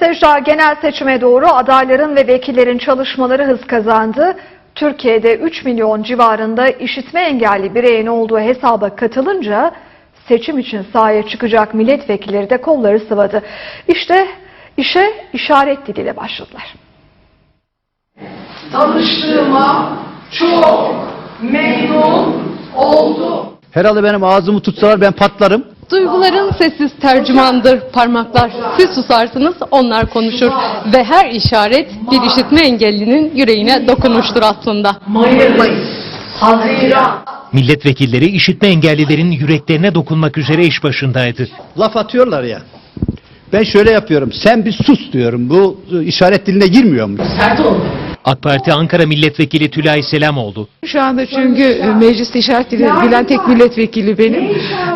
Secda genel seçime doğru adayların ve vekillerin çalışmaları hız kazandı. Türkiye'de 3 milyon civarında işitme engelli bireyin olduğu hesaba katılınca seçim için sahaya çıkacak milletvekilleri de kolları sıvadı. İşte işe işaret diliyle başladılar. tanıştığıma çok memnun oldum. Herhalde benim ağzımı tutsalar ben patlarım. Duyguların sessiz tercümandır parmaklar. Siz susarsınız onlar konuşur ve her işaret bir işitme engellinin yüreğine dokunuştur aslında. Mayıs, Haziran, Milletvekilleri işitme engellilerin yüreklerine dokunmak üzere iş başındaydı. Laf atıyorlar ya. Ben şöyle yapıyorum. Sen bir sus diyorum. Bu işaret diline girmiyor mu? sert oldu. AK Parti Ankara Milletvekili Tülay Selamoğlu, Şu anda çünkü mecliste işaret dili bilen tek milletvekili benim.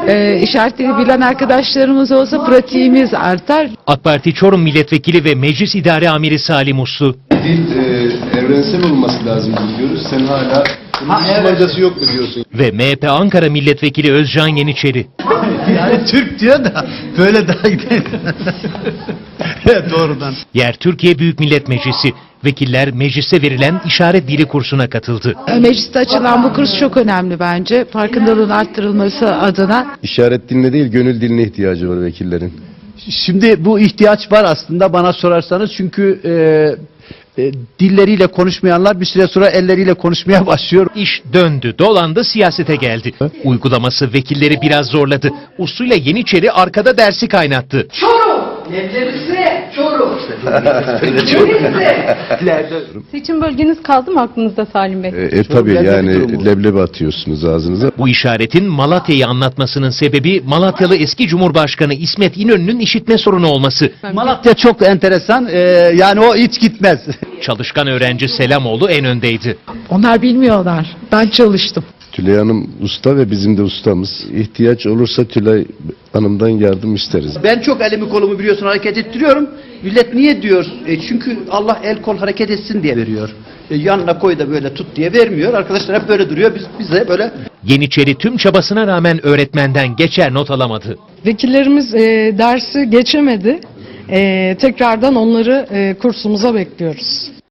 Ee, işaret dili bilen arkadaşlarımız olsa pratiğimiz artar. AK Parti Çorum Milletvekili ve Meclis İdare Amiri Salim Uslu, Dil e, evrensel olması lazım diyoruz. Sen hala bunun hiç faydası yok mu diyorsun? ve MHP Ankara Milletvekili Özcan Yeniçeri. Yani Türk diyor da böyle daha gidelim. Doğrudan. Yer Türkiye Büyük Millet Meclisi. Vekiller mecliste verilen işaret dili kursuna katıldı. Ee, Mecliste açılan bu kurs çok önemli bence. Farkındalığın arttırılması adına. İşaret diline değil, gönül diline ihtiyacı var vekillerin. Şimdi bu ihtiyaç var aslında bana sorarsanız. Çünkü e, e, dilleriyle konuşmayanlar bir süre sonra elleriyle konuşmaya başlıyor. İş döndü, dolandı, siyasete geldi. Uygulaması vekilleri biraz zorladı. Uslu'yla Yeniçeri arkada dersi kaynattı. Çorum, leblebisi, Çorum. Denizli. Seçim bölgeniz kaldı mı aklınızda Salim Bey? E, e tabii lezzet yani leblebi atıyorsunuz ağzınıza. Bu işaretin Malatya'yı anlatmasının sebebi Malatyalı eski Cumhurbaşkanı İsmet İnönü'nün işitme sorunu olması. Malatya çok enteresan. e, yani o hiç gitmez. Çalışkan öğrenci Selamoğlu en öndeydi. Onlar bilmiyorlar. Ben çalıştım. Tülay Hanım usta ve bizim de ustamız. İhtiyaç olursa Tülay Hanım'dan yardım isteriz. Ben çok elimi kolumu biliyorsun hareket ettiriyorum. Millet niye diyor? E, çünkü Allah el kol hareket etsin diye veriyor. E, yanına koy da böyle tut diye vermiyor. Arkadaşlar hep böyle duruyor. Biz bize böyle Yeniçeri tüm çabasına rağmen öğretmenden geçer not alamadı. Vekillerimiz e, dersi geçemedi. E, tekrardan onları e, kursumuza bekliyoruz.